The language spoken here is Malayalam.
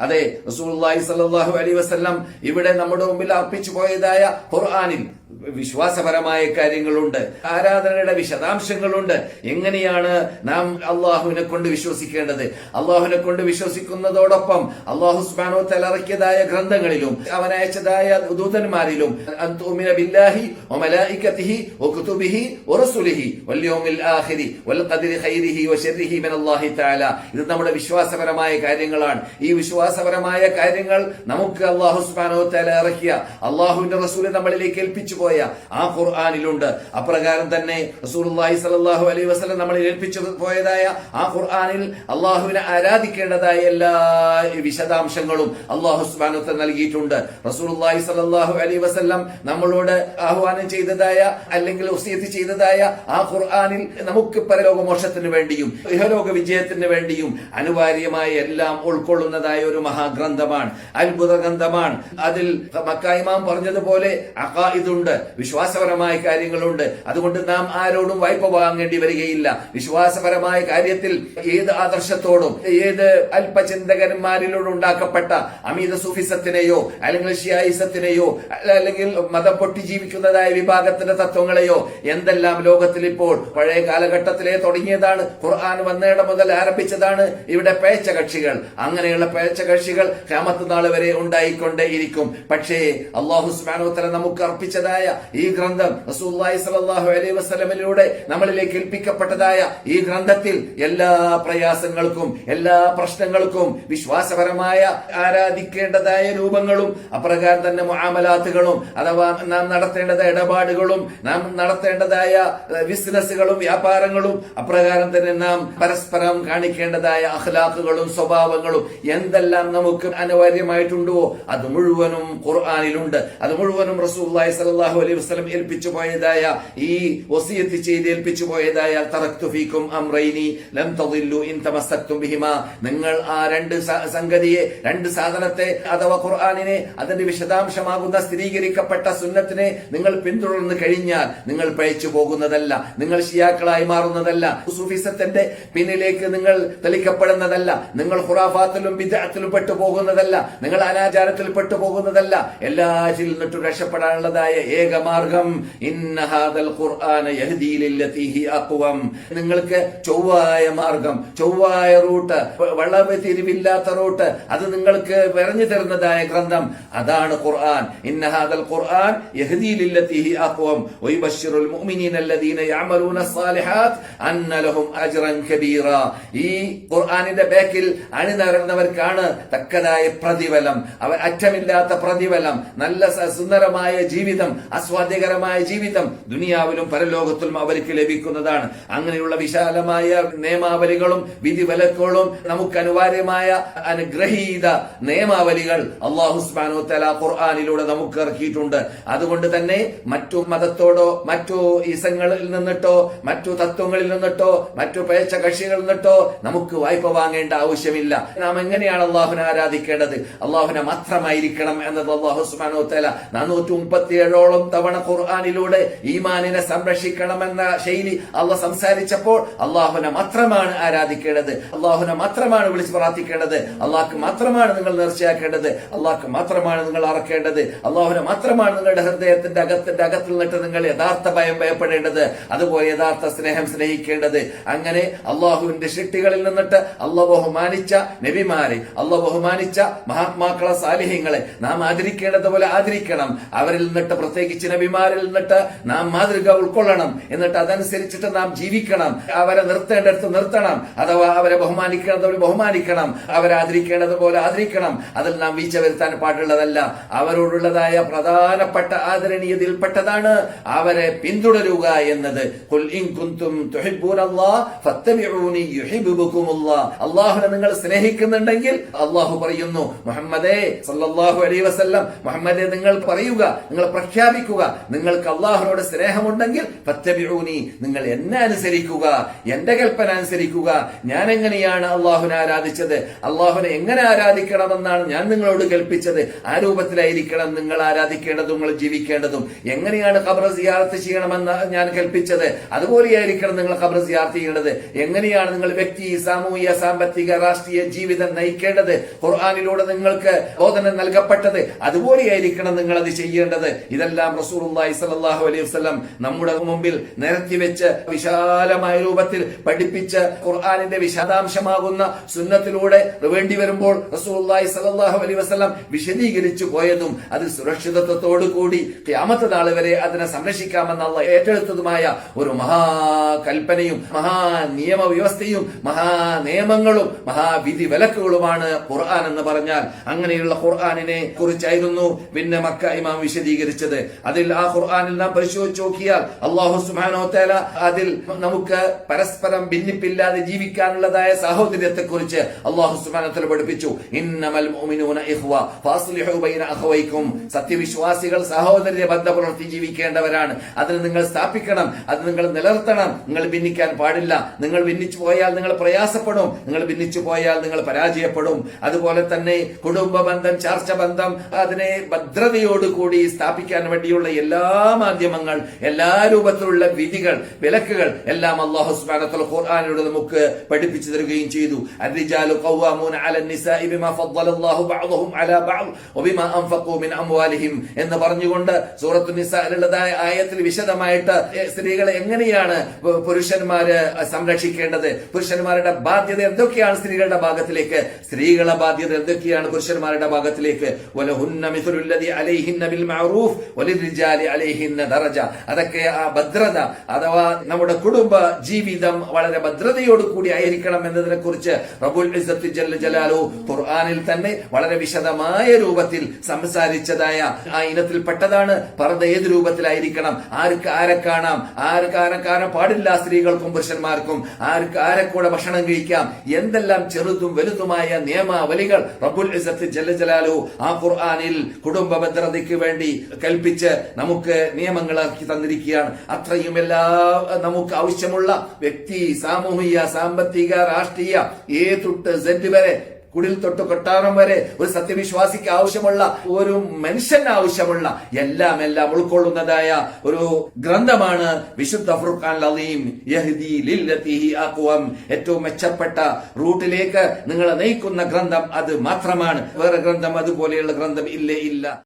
അതെ റസൂൽ അലൈഹി വസല്ലം ഇവിടെ നമ്മുടെ മുമ്പിൽ അർപ്പിച്ചു പോയതായ ഖുർആനിൽ വിശ്വാസപരമായ കാര്യങ്ങളുണ്ട് ആരാധനയുടെ വിശദാംശങ്ങളുണ്ട്. എങ്ങനെയാണ് നാം അള്ളാഹുവിനെ കൊണ്ട് വിശ്വസിക്കേണ്ടത്? അള്ളാഹുവിനെ കൊണ്ട് വിശ്വസിക്കുന്നതോടൊപ്പം അള്ളാഹു സുബ്ഹാനഹു തലറക്കിയതായ ഗ്രന്ഥങ്ങളിലും അവനയച്ചതായ ദൂതന്മാരിലും ഇത് നമ്മുടെ വിശ്വാസപരമായ കാര്യങ്ങളാണ്. ഈ വിശ്വാസപരമായ കാര്യങ്ങൾ നമുക്ക് അള്ളാഹു വ തആല ഇറക്കിയ അള്ളാഹുവിന്റെ റസൂലെ നമ്മളിലേക്ക് ഏൽപ്പിച്ചു പോയ ആ ഖുർആാനിലുണ്ട്. അപ്രകാരം തന്നെ അലൈഹി വസല്ലം നമ്മളെ ഏൽപ്പിച്ചു പോയതായ ആ ഖുർആാനിൽ അള്ളാഹുവിനെ ആരാധിക്കേണ്ടതായ എല്ലാ വിശദാംശങ്ങളും അള്ളാഹു തആല നൽകിയിട്ടുണ്ട്. റസൂലുള്ളാഹി സലാഹു അലൈഹി വസല്ലം നമ്മളോട് ആഹ്വാനം ചെയ്തതായ അല്ലെങ്കിൽ ചെയ്തതായ ആ ഖുർആാനിൽ നമുക്ക് പരലോകമോക്ഷത്തിന് വേണ്ടിയും ഇഹലോക വിജയത്തിന് വേണ്ടിയും അനിവാര്യമായ എല്ലാം ഉൾക്കൊള്ളുന്നതായ ഒരു മഹാഗ്രന്ഥമാണ്. അത്ഭുത ഗ്രന്ഥമാണ് അതിൽ മക്കായിമാം പറഞ്ഞതുപോലെ അഖായിദുണ്ട് വിശ്വാസപരമായ കാര്യങ്ങളുണ്ട്. അതുകൊണ്ട് നാം ആരോടും വായ്പ വാങ്ങേണ്ടി വരികയില്ല. വിശ്വാസപരമായ കാര്യത്തിൽ ഏത് ആദർശത്തോടും ഏത് അല്പചിന്തകന്മാരിലൂടെ ഉണ്ടാക്കപ്പെട്ട അമിത സുഫിസത്തിനെയോ അല്ലെങ്കിൽ ഷിയായിസത്തിനെയോ അല്ലെങ്കിൽ മതം പൊട്ടി ജീവിക്കുന്നതായ വിഭാഗത്തിന്റെ തത്വങ്ങളെയോ എന്തെല്ലാം ലോകത്തിൽ ഇപ്പോൾ പഴയ കാലഘട്ടത്തിലെ തുടങ്ങിയതാണ് ഖുർആൻ വന്നേട മുതൽ ആരംഭിച്ചതാണ് ഇവിടെ പേച്ച കക്ഷികൾ അങ്ങനെയുള്ള പേച്ച കക്ഷികൾ ക്യാമത്ത് നാൾ വരെ ഉണ്ടായിക്കൊണ്ടേയിരിക്കും. പക്ഷേ അള്ളാഹു സുബ്ഹാനഹു നമുക്ക് അർപ്പിച്ചതായ ഈ ഗ്രന്ഥം റസൂലുള്ളാഹി സ്വല്ലല്ലാഹു അലൈ വസ്ലമിലൂടെ നമ്മളിലേക്ക് ഏൽപ്പിക്കപ്പെട്ടതായ ഈ ഗ്രന്ഥത്തിൽ എല്ലാ പ്രയാസങ്ങൾക്കും എല്ലാ പ്രശ്നങ്ങൾക്കും വിശ്വാസപരമായ ആരാധിക്കേണ്ടതായ രൂപങ്ങളും അപ്രകാരം തന്നെ മുആമലാത്തുകളും അഥവാ നാം നടത്തേണ്ടതായ ഇടപാടുകളും നാം നടത്തേണ്ടതായ ബിസിനസ്സുകളും വ്യാപാരങ്ങളും അപ്രകാരം തന്നെ നാം പരസ്പരം കാണിക്കേണ്ടതായ അഖ്ലാഖുകളും സ്വഭാവങ്ങളും എന്തെല്ലാം നമുക്ക് അനിവാര്യമായിട്ടുണ്ടോ അത് മുഴുവനും ഖുർആാനിലുണ്ട്. അത് മുഴുവനും റസൂലുള്ളാഹി സ്വല്ലല്ലാഹു അലൈഹി വസല്ലം ഏൽപ്പിച്ചു പോയതായ ഈ വസിയത്ത് ചെയ്ത് ഏൽപ്പിച്ചു പോയതായ തറക്തു ഫീക്കും അംറൈനി ലം തദില്ലു ഇൻ തമസ്സക്തും ബിഹിമാ. നിങ്ങൾ ആ രണ്ട് സംഗതിയെ രണ്ട് സാധനത്തെ അഥവാ ഖുർആനിനെ അതിന്റെ വിശദാംശമാകുന്ന സ്ഥിരീകരിക്കപ്പെട്ട സുന്നത്തിനെ നിങ്ങൾ പിന്തുടർന്ന് കഴിഞ്ഞാൽ നിങ്ങൾ പഴിച്ചു പോകുന്നതല്ല നിങ്ങൾ ഷിയാക്കളായി മാറുന്നതല്ല സൂഫിസത്തിന്റെ പിന്നിലേക്ക് നിങ്ങൾ തെളിക്കപ്പെടുന്നതല്ല നിങ്ങൾ ഖുറാഫാത്തിലും ബിദ്അത്തിലും പെട്ടു പോകുന്നതല്ല നിങ്ങൾ അനാചാരത്തിൽ പെട്ടു പോകുന്നതല്ല എല്ലാറ്റിൽ രക്ഷപ്പെടാനുള്ളതായ ഏക ഏക മാർഗം അക്വം. നിങ്ങൾക്ക് ചൊവ്വായ മാർഗം ചൊവ്വായ റൂട്ട് വളവ് തിരിവില്ലാത്ത റൂട്ട് അത് നിങ്ങൾക്ക് പറഞ്ഞു തരുന്നതായ ഗ്രന്ഥം. അതാണ് ഖുർആൻ. ഇന്നഹാദൽ ഖുർആൻ യഹ്ദീലില്ലത്തിഹി അഖ്വം വയുബശ്ശിറുൽ മുഅ്മിനീന അല്ലദീന യഅമലൂന സ്വാലിഹാത് അന്ന ലഹും അജ്റൻ കബീറ. ഈ ഖുർആനിന്റെ ബാക്കിൽ അണിനിരന്നവർക്കാണ് തക്കതായ പ്രതിഫലം. അവർ അറ്റമില്ലാത്ത പ്രതിഫലം. നല്ല സുന്ദരമായ ജീവിതം. ആസ്വാദ്യകരമായ ജീവിതം ദുനിയാവിലും പരലോകത്തിലും അവർക്ക് ലഭിക്കുന്നതാണ്. അങ്ങനെയുള്ള വിശാലമായ നിയമാവലികളും വിധിവിലക്കുകളും നമുക്ക് അനിവാര്യമായ അനുഗ്രഹീത നിയമാവലികൾ അള്ളാഹുസ്മാനോ തല ഖുർആാനിലൂടെ നമുക്ക് ഇറക്കിയിട്ടുണ്ട്. അതുകൊണ്ട് തന്നെ മറ്റു മതത്തോടോ മറ്റു ഇസങ്ങളിൽ നിന്നിട്ടോ മറ്റു തത്വങ്ങളിൽ നിന്നിട്ടോ മറ്റു പേച്ച കക്ഷികളിൽ നിന്നിട്ടോ നമുക്ക് വായ്പ വാങ്ങേണ്ട ആവശ്യമില്ല. നാം എങ്ങനെയാണ് അള്ളാഹുനെ ആരാധിക്കേണ്ടത്? അള്ളാഹുനെ മാത്രമായിരിക്കണം എന്നത് അള്ളാഹുസ്മാനോ തല നാനൂറ്റി മുപ്പത്തിയേഴോളം തവണ ഖുർആാനിലൂടെ ഈമാനിനെ സംരക്ഷിക്കണമെന്ന ശൈലി അള്ളാഹ് സംസാരിച്ചപ്പോൾ അള്ളാഹുനെ മാത്രമാണ് ആരാധിക്കേണ്ടത്. അള്ളാഹുനെ മാത്രമാണ് വിളിച്ച് പ്രാർത്ഥിക്കേണ്ടത്. അള്ളാഹ്ക്ക് മാത്രമാണ് നിങ്ങൾ നേർച്ചയാക്കേണ്ടത്. അള്ളാഹ്ക്ക് മാത്രമാണ് നിങ്ങൾ അറക്കേണ്ടത്. അള്ളാഹുനെ മാത്രമാണ് നിങ്ങളുടെ ഹൃദയത്തിന്റെ അകത്തിന്റെ അകത്തിൽ നിന്നിട്ട് നിങ്ങൾ യഥാർത്ഥ ഭയം ഭയപ്പെടേണ്ടത്. അതുപോലെ യഥാർത്ഥ സ്നേഹം സ്നേഹിക്കേണ്ടത്. അങ്ങനെ അള്ളാഹുവിന്റെ ഷിട്ടികളിൽ നിന്നിട്ട് അള്ളാഹ് ബഹുമാനിച്ച നബിമാരെ അള്ളാഹ് ബഹുമാനിച്ച മഹാത്മാക്കളെ സാലിഹ്യങ്ങളെ നാം ആദരിക്കേണ്ടതുപോലെ ആദരിക്കണം. അവരിൽ നിന്നിട്ട് പ്രത്യേകിച്ച് നബിമാരിൽ നിന്നിട്ട് നാം മാതൃക ഉൾക്കൊള്ളണം. എന്നിട്ട് അതനുസരിച്ചിട്ട് നാം ജീവിക്കണം. അവരെ നിർത്തേണ്ടടുത്ത് നിർത്തണം. അഥവാ അവരെ ബഹുമാനിക്കേണ്ടത് ബഹുമാനിക്കണം. അവരെ ആദരിക്കേണ്ടതുപോലെ ആദരിക്കണം. അതിൽ നാം വീഴ്ച വരുത്താൻ പാടുള്ളതല്ല. അവരോടുള്ളതായ പ്രധാനപ്പെട്ട ആദരണീയതയിൽപ്പെട്ടതാണ് അവരെ പിന്തുടരുക എന്നത്. അള്ളാഹുനെ നിങ്ങൾ സ്നേഹിക്കുന്നുണ്ടെങ്കിൽ അള്ളാഹു പറയുന്നു മുഹമ്മദേ സല്ലല്ലാഹു അലൈ വസല്ലം മുഹമ്മദേ നിങ്ങൾ പറയുക നിങ്ങൾ പ്രഖ്യാപിക്കുക. പാലിക്കുക നിങ്ങൾക്ക് അള്ളാഹുനോട് സ്നേഹമുണ്ടെങ്കിൽ പത്തബിഴൂനി നിങ്ങൾ എന്നെ അനുസരിക്കുക എന്റെ കൽപ്പന അനുസരിക്കുക. ഞാൻ എങ്ങനെയാണ് അള്ളാഹുനെ ആരാധിച്ചത്? അള്ളാഹുനെ എങ്ങനെ ആരാധിക്കണമെന്നാണ് ഞാൻ നിങ്ങളോട് കൽപ്പിച്ചത്. ആ രൂപത്തിലായിരിക്കണം നിങ്ങൾ ആരാധിക്കേണ്ടതും നിങ്ങൾ ജീവിക്കേണ്ടതും. എങ്ങനെയാണ് ഖബർ സിയാർത്ത് ചെയ്യണമെന്ന് ഞാൻ കൽപ്പിച്ചത്? അതുപോലെയായിരിക്കണം നിങ്ങൾ ഖബർ സിയാർത്ത് ചെയ്യേണ്ടത്. എങ്ങനെയാണ് നിങ്ങൾ വ്യക്തി സാമൂഹിക സാമ്പത്തിക രാഷ്ട്രീയ ജീവിതം നയിക്കേണ്ടത്? ഖുർആാനിലൂടെ നിങ്ങൾക്ക് ബോധനം നൽകപ്പെട്ടത്. അതുപോലെയായിരിക്കണം നിങ്ങൾ അത് ചെയ്യേണ്ടത്. ഇതെല്ലാം റസൂലുള്ളാഹി സലാഹു അലൈഹി വസ്ലം നമ്മുടെ മുമ്പിൽ നിരത്തി വെച്ച് വിശാലമായ രൂപത്തിൽ പഠിപ്പിച്ച് ഖുർആാനിന്റെ വിശദാംശമാകുന്ന സുന്നത്തിലൂടെ വേണ്ടി വരുമ്പോൾ റസൂലുള്ളാഹി സലാഹു അലൈഹി വസ്ലം വിശദീകരിച്ചു പോയതും അത് സുരക്ഷിതത്വത്തോടു കൂടി ഖിയാമത്ത് നാൾ വരെ അതിനെ സംരക്ഷിക്കാമെന്നുള്ള ഏറ്റെടുത്തതുമായ ഒരു മഹാകൽപ്പനയും മഹാ നിയമവ്യവസ്ഥയും മഹാ നിയമങ്ങളും മഹാവിധി വിലക്കുകളുമാണ് ഖുർആൻ എന്ന് പറഞ്ഞാൽ. അങ്ങനെയുള്ള ഖുർആാനിനെ കുറിച്ചായിരുന്നു പിന്നെ മക്ക ഇമാം വിശദീകരിച്ചത്. അതിൽ ആ ഖുർആാനിൽ നാം പരിശോധിച്ച് നോക്കിയാൽ അള്ളാഹു സുബ്ഹാനഹു വ തആല അതിൽ നമുക്ക് പരസ്പരം ഭിന്നിപ്പില്ലാതെ ജീവിക്കാനുള്ളതായ സാഹോദര്യത്തെ കുറിച്ച് അള്ളാഹു സുബ്ഹാനഹു തആല പഠിപ്പിച്ചു. ഇന്നമൽ സത്യവിശ്വാസികൾ സഹോദര്യ ബന്ധം പുലർത്തി ജീവിക്കേണ്ടവരാണ്. അതിന് നിങ്ങൾ സ്ഥാപിക്കണം അത് നിങ്ങൾ നിലർത്തണം നിങ്ങൾ ഭിന്നിക്കാൻ പാടില്ല. നിങ്ങൾ ഭിന്നിച്ചു പോയാൽ നിങ്ങൾ പ്രയാസപ്പെടും. നിങ്ങൾ ഭിന്നിച്ചു പോയാൽ നിങ്ങൾ പരാജയപ്പെടും. അതുപോലെ തന്നെ കുടുംബ ബന്ധം ചർച്ച ബന്ധം അതിനെ ഭദ്രതയോടുകൂടി സ്ഥാപിക്കാൻ വേണ്ടിയുള്ള എല്ലാ മാധ്യമങ്ങൾ എല്ലാ രൂപത്തിലുള്ള വിധികൾ വിലക്കുകൾ എല്ലാം അള്ളാഹു സുബ്ഹാനഹു ഖുർആാനിലൂടെ നമുക്ക് പഠിപ്പിച്ചു തരികയും ചെയ്തു الرجال قوامون على النساء بما فضل الله بعضهم على بعض وبما انفقوا من اموالهم എന്ന് പറഞ്ഞുകൊണ്ട് സൂറത്തു നിസാറിലുള്ളതായ ആയത്തിൽ വിശദമായിട്ട് സ്ത്രീകളെ എങ്ങനെയാണ് പു- പുരുഷന്മാര് സംരക്ഷിക്കേണ്ടത് പുരുഷന്മാരുടെ ബാധ്യത എന്തൊക്കെയാണ് സ്ത്രീകളുടെ ഭാഗത്തിലേക്ക് സ്ത്രീകളുടെ ബാധ്യത എന്തൊക്കെയാണ് പുരുഷന്മാരുടെ ഭാഗത്തിലേക്ക് വലഹുന്ന മിഥുലുല്ലദി അലൈഹിന്ന ദറജ. അതൊക്കെ ആ ഭദ്രത അഥവാ നമ്മുടെ കുടുംബ ജീവിതം വളരെ ഭദ്രതയോട് കൂടി ആയിരിക്കണം എന്നതിനെ കുറിച്ച് റബുൽ ജല്ല ഖുർആനിൽ തന്നെ വളരെ വിശദമായ രൂപത്തിൽ സംസാരിച്ചതായ ആ ഇനത്തിൽപ്പെട്ടതാണ്. പർദ്ദ ഏത് രൂപത്തിലായിരിക്കണം? ആർക്ക് ആരെ കാണാം? ആർക്ക് ആരെ കാണാൻ പാടില്ല സ്ത്രീകൾക്കും പുരുഷന്മാർക്കും? ആർക്ക് ആരെ കൂടെ ഭക്ഷണം കഴിക്കാം? എന്തെല്ലാം ചെറുതും വലുതുമായ നിയമാവലികൾ റബുൽ ജലാലു ആ ഖുർആാനിൽ കുടുംബ ഭദ്രതയ്ക്ക് വേണ്ടി കൽപ്പിച്ച് നമുക്ക് നിയമങ്ങളാക്കി തന്നിരിക്കുകയാണ്. അത്രയും എല്ലാ നമുക്ക് ആവശ്യമുള്ള വ്യക്തി സാമൂഹിക സാമ്പത്തിക രാഷ്ട്രീയ ഏ തൊട്ട് സെഡ് വരെ കുടിൽ തൊട്ട് കൊട്ടാരം വരെ ഒരു സത്യവിശ്വാസിക്ക് ആവശ്യമുള്ള ഒരു മനുഷ്യന് ആവശ്യമുള്ള എല്ലാം എല്ലാം ഉൾക്കൊള്ളുന്നതായ ഒരു ഗ്രന്ഥമാണ് വിശുദ്ധ ഫുർഖാൻ അലീം യഹ്ദി ലില്ലത്തി ഹി അഖ്വം. ഏറ്റവും മെച്ചപ്പെട്ട റൂട്ടിലേക്ക് നിങ്ങളെ നയിക്കുന്ന ഗ്രന്ഥം അത് മാത്രമാണ്. വേറെ ഗ്രന്ഥം അതുപോലെയുള്ള ഗ്രന്ഥം ഇല്ലേ ഇല്ല.